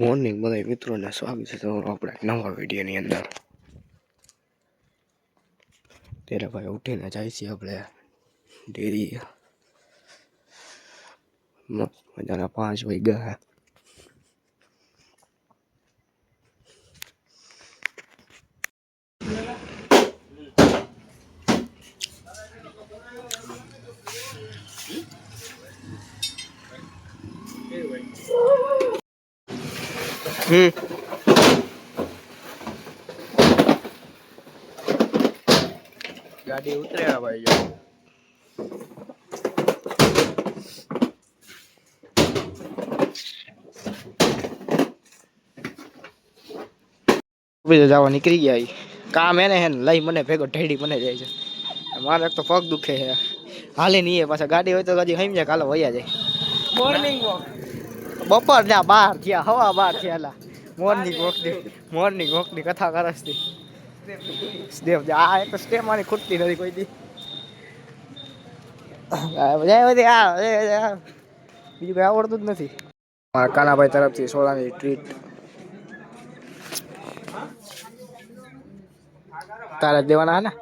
Morning બધા મિત્રોને સ્વાગત છે. તમારું આપણે નવા વિડીયોની અંદર. ત્યારે ભાઈ ઉઠીને જાય છે આપણે ડેરી મસ્ત મજાના પાંચ વાગ્યા. હમ. ગાડી ઉતરે ભાઈ જો. બીજે જવા નીકળી ગયા કામ એને હે લઈ મને ભેગો ઢેડી મને જાય છે. મારે એક તો પગ દુખે છે. હાલે નહીં પાછા ગાડી હોય તો હજી હમ જાય કાલે વયા જાય. મોર્નિંગ વોક બપોર ના બાર થયા હવા બાર થયા એલા મોર્નિંગ વોકની મોર્નિંગ વોકની કથા કરસથી સ્ટેપ આ એક સ્ટેપ મારી ખૂટતી નથી કોઈ દી. બીજું કઈ આવડતું જ નથી. મારા કાનાભાઈ તરફથી સોળાની ટ્રીટ તારે દેવાના હે ને?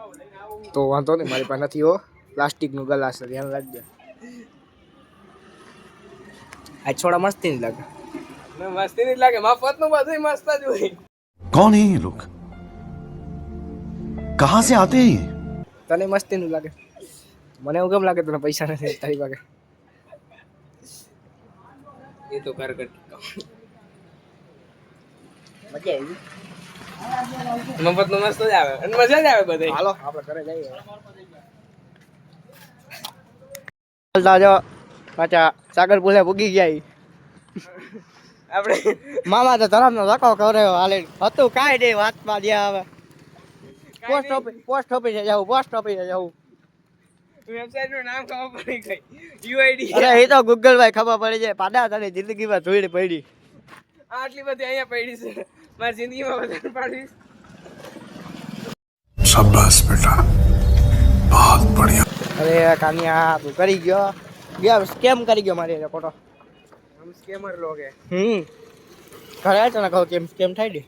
તો વાંધો નહીં મારી પાસે નથી હો. પ્લાસ્ટિકનું ગલાસ ધ્યાન રાખજે. આજ થોડા મસ્તી નહીં લાગે. મસ્તી નહીં લાગે. મફતનું બધું મસ્ત જ હોય. કોણ હે લોક કહા સે આતે તને મસ્તી નું લાગે. મને એવું કેમ લાગે તને પૈસા નથી તારી પાસે? એ તો કર કર મજા આવી. મફતનું મસ્ત જ આવે. અને મજા જ આવે બધે હાલો આપણે ઘરે જઈએ. હાલ પાછા સાગર પુલે ભૂગી ગયા આપણે મામા તો ધરમનો ધક્કો કર્યો હાલે. હતું કાંઈ નહીં વાતમાં જ્યાં આવે. પોસ્ટ ઓફિસ પોસ્ટ ઓફિસે જવું પોસ્ટ ઓફિસે જવું વેબસાઇટનું નામ ખબર પડી તો ગૂગલ ખબર પડી જાય. પાડા તને જિંદગીમાં જોઈને પડી. આટલી બધી અહીંયા પડી મારી જિંદગીમાં પાડીશ અરે કાનિયા તું કરી ગયો. ગયા સ્કેમ કરી ગયો મારી ફોટો હમ સ્કેમર લોગ હે. હમ. ઘરે તને કહું કેમ કેમ થાય ને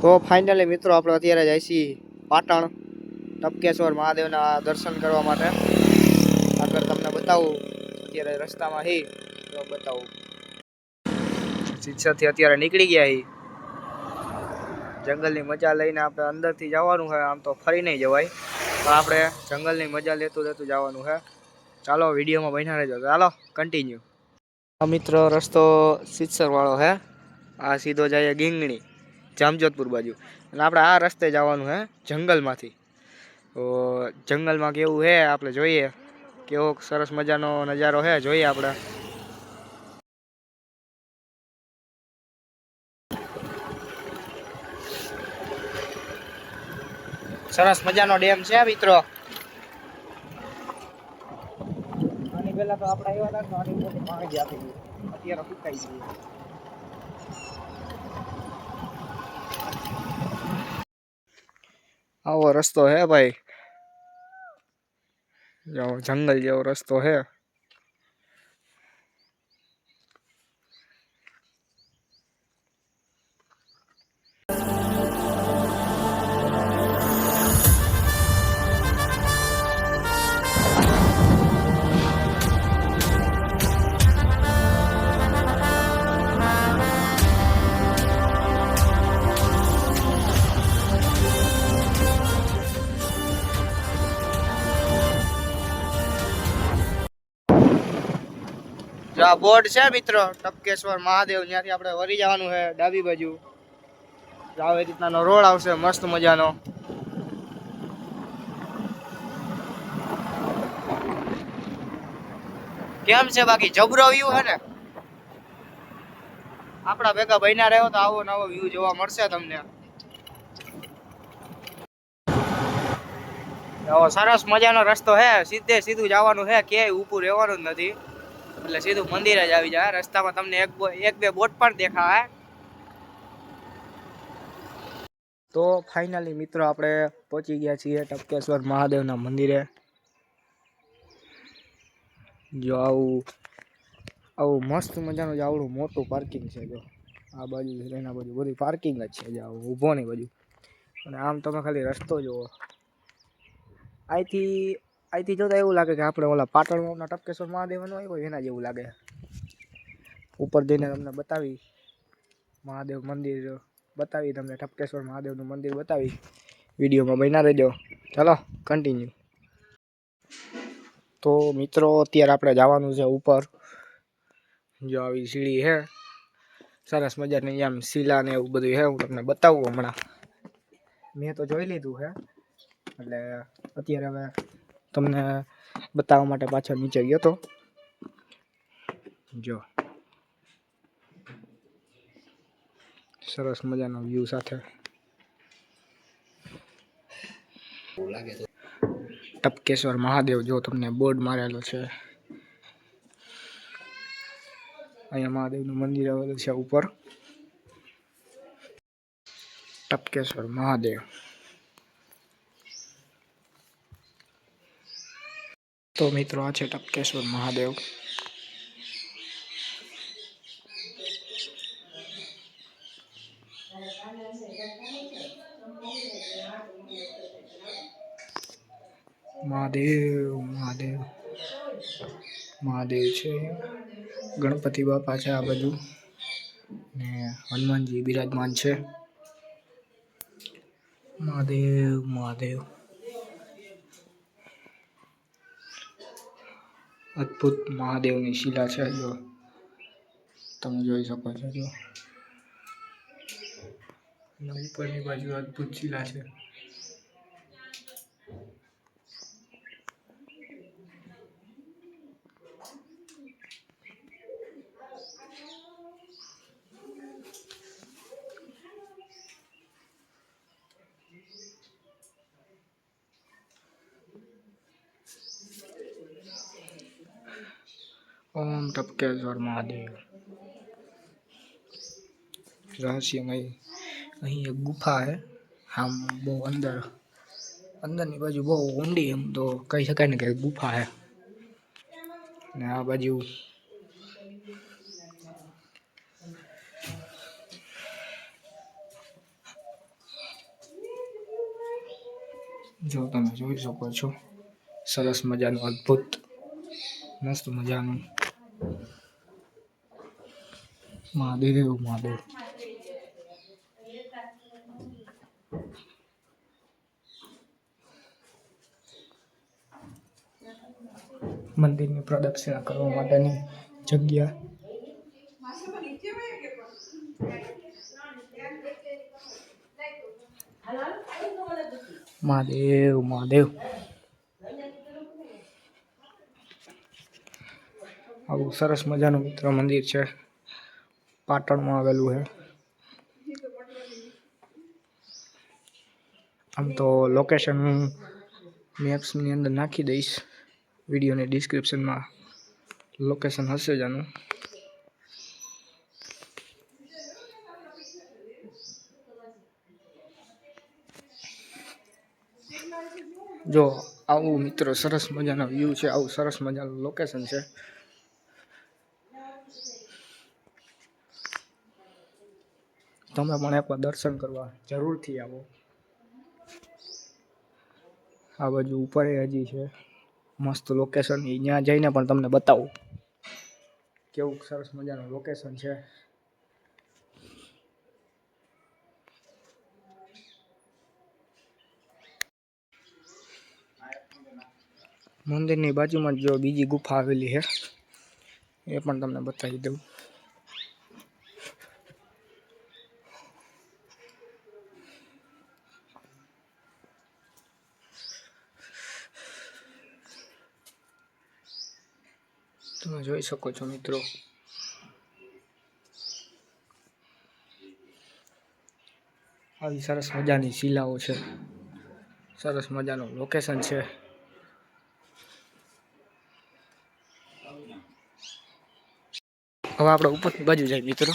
તો ફાઇનલી મિત્રો આપણે અત્યારે જાય છીએ પાટણ ટપકેશ્વર મહાદેવના દર્શન કરવા માટે. આગળ તમને બતાવું. અત્યારે રસ્તામાં હી તો બતાવું. શિક્ષકથી અત્યારે નીકળી ગયા હી જંગલની મજા લઈને આપણે અંદરથી જવાનું છે આમ તો ફરી નહીં જવાય. તો આપણે જંગલની મજા લેતું લેતું જવાનું છે ચાલો, વિડીયોમાં બન્યા રહેજો. ચાલો કન્ટિન્યુ આ મિત્ર રસ્તો સિત્સરવાળો હે. આ સીધો જઈએ ગીંગણી, જામજોધપુર બાજુ. અને આપણે આ રસ્તે જવાનું છે જંગલમાંથી. તો જંગલમાં કેવું છે આપણે જોઈએ. કેવો સરસ મજાનો નજારો છે જોઈએ આપણે. સરસ મજાનો ડેમ છે મિત્રો. આની પહેલા તો આપણે આવ્યા હતા આની ઉપરથી પાણી જ આપી ગયું અત્યારે સુકાઈ ગયું. આવો રસ્તો હે ભાઈ. જો જંગલ જેવો રસ્તો હે. જો આ બોર્ડ છે મિત્રો, ટપકેશ્વર મહાદેવ ત્યાંથી આપણે વળી જવાનું છે ડાબી બાજુ. આવી રીતનાનો રોડ આવશે, મસ્ત મજાનો. કેમ છે બાકી? જબરો વ્યૂ હે ને? આપણા ભેગા બન્યા રહ્યો તો આવો નવો વ્યૂ જોવા મળશે તમને. સરસ મજાનો રસ્તો હે સીધે સીધું જવાનું હે ક્યાંય ઉપર રહેવાનું જ નથી. એટલે સીધું મંદિર જ આવી જાય. રસ્તામાં તમને એક એક બે બોટ પણ દેખાય. તો ફાઇનલી મિત્રો આપણે પહોંચી ગયા છીએ ટપકેશ્વર મહાદેવના મંદિરે. જો આવું આવું મસ્ત મજાનું આવડું મોટું પાર્કિંગ છે જો. આ બાજુ એના બાજુ બધી પાર્કિંગ જ છે જો ઊભો નહીં બાજુ અને આમ તમે ખાલી રસ્તો જુઓ. અહીંથી અહીંથી જોતા એવું લાગે કે આપણે ઓલા પાટણમાં ટપકેશ્વર મહાદેવનો આવ્યો એના જેવું લાગે. ઉપર જઈને તમને બતાવી, મહાદેવ મંદિર બતાવી, તમને ટપકેશ્વર મહાદેવનું મંદિર બતાવી. વિડીયોમાં બન્યા રહેજો. ચાલો કન્ટિન્યુ તો મિત્રો, અત્યારે આપણે જવાનું છે ઉપર. જો આવી સીડી છે સરસ મજાની આમ શીલા ને એવું બધું છે હું તમને બતાવું હમણાં. મેં તો જોઈ લીધું છે એટલે અત્યારે હવે તમને બતાવવા માટે પાછળ નીચે ગયો તો. જો. સરસ મજાનો વ્યૂ સાથે. ટપકેશ્વર મહાદેવ જો તમને બોર્ડ મારેલો છે. અહીંયા મહાદેવનું મંદિર આવેલું છે ઉપર. ટપકેશ્વર મહાદેવ. તો મિત્રો, આ છે ટપકેશ્વર મહાદેવ. મહાદેવ મહાદેવ મહાદેવ છે. ગણપતિ બાપા છે આ બાજુ. ને હનુમાનજી બિરાજમાન છે. મહાદેવ મહાદેવ. અદ્ભુત મહાદેવની શિલા છે જો. તમે જોઈ શકો છો જો. અને ઉપરની બાજુ અદ્ભુત શિલા છે. ઓમ ટપકેશ્વર મહાદેવ રહસ્યમય અહીં એક ગુફા છે આમ બહુ અંદર અંદરની બાજુ બહુ ઊંડી એમ તો કહી શકાય ને કે ગુફા છે ને આ બાજુ જો તમે જોઈ શકો છો. સરસ મજાનું અદ્ભુત, મસ્ત મજાનું મહાદેવ મહાદેવ. મંદિરની પ્રદક્ષિણા કરવા માટેની જગ્યા. મહાદેવ મહાદેવ. આવું સરસ મજાનું મિત્ર મંદિર છે. પાટણમાં આવેલું છે. આમ તો લોકેશન હું મેપ્સની અંદર નાખી દઈશ. વિડીયોની ડિસ્ક્રિપ્શનમાં લોકેશન હશે જ આનું. જો આવું મિત્રો સરસ મજાનો વ્યૂ છે, આવું સરસ મજાનું લોકેશન છે. તમે પણ એકવાર દર્શન કરવા જરૂરથી આવો. આ બાજુ ઉપર હજી છે. મસ્ત લોકેશન એ ત્યાં જઈને પણ તમને બતાવું. કેવું સરસ મજાનું લોકેશન છે. મંદિરની બાજુમાં જો બીજી ગુફા આવેલી છે. એ પણ તમને બતાવી દઉં. તમે જોઈ શકો છો મિત્રો. આવી સરસ મજાની શિલાઓ છે. સરસ મજાનું લોકેશન છે. હવે આપણે ઉપરની બાજુ જાય મિત્રો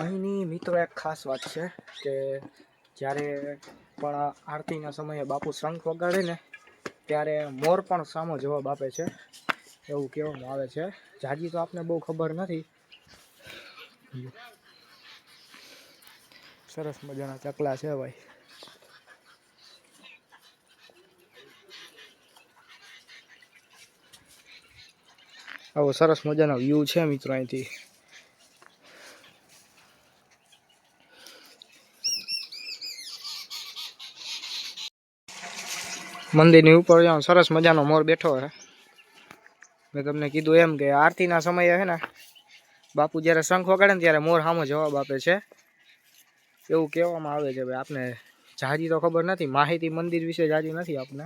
અહીંની મિત્રો એક ખાસ વાત છે કે જ્યારે પણ આરતીના સમયે બાપુ શંખ વગાડે ને, ત્યારે મોર પણ સામો જવાબ આપે છે. એવું કહેવામાં આવે છે. જાજી તો આપને બહુ ખબર નથી. સરસ મજાના ચકલા છે ભાઈ. આવો સરસ મજાનો વ્યૂ છે મિત્રો અહીંથી. મંદિરની ઉપર સરસ મજાનો મોર બેઠો છે મેં તમને કીધું એમ કે આરતીના સમયે છે ને, બાપુ જ્યારે શંખ વગાડે ને ત્યારે મોર સામો જવાબ આપે છે. એવું કહેવામાં આવે છે ભાઈ, આપને જાજી તો ખબર નથી, માહિતી મંદિર વિશે જાજી નથી આપને.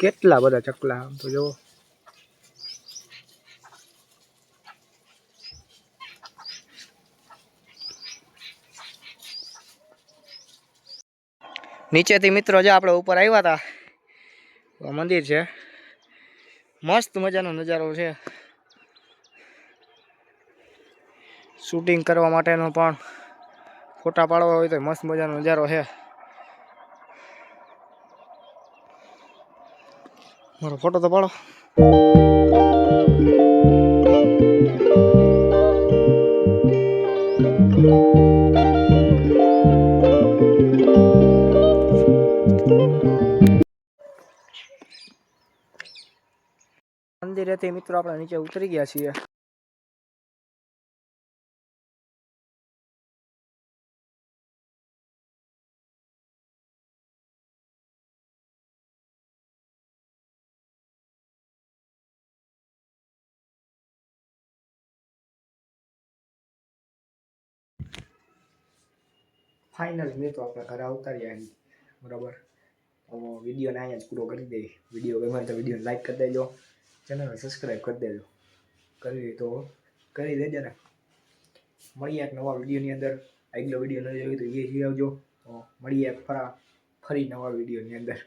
કેટલા બધા ચકલા આમ તો જુઓ. નીચેથી મિત્રો જો આપણે ઉપર આવ્યા હતા આ મંદિર છે. મસ્ત મજાનો નજારો છે. શૂટિંગ કરવા માટેનો પણ ફોટા પાડવા હોય તો મસ્ત મજાનો નજારો છે. મારો ફોટો તો પાડો. મંદિરેથી મિત્રો આપણે નીચે ઉતરી ગયા છીએ. ફાઇનલ મેં તો આપણે ઘરે ઉતાર્યા બરાબર? વિડીયોને અહીંયા જ પૂરો કરી દઈએ. વીડિયો ગમે તો વિડીયોને લાઈક કરી દેજો. ચેનલને સબસ્ક્રાઈબ કરી દેજો. કરવી તો કરી દેજો ને. મળીએ એક નવા વિડીયોની અંદર. આગલો વીડિયો ન જોયો તો એ જોઈ આવજો. મળીએ ફરા ફરી નવા વિડીયોની અંદર.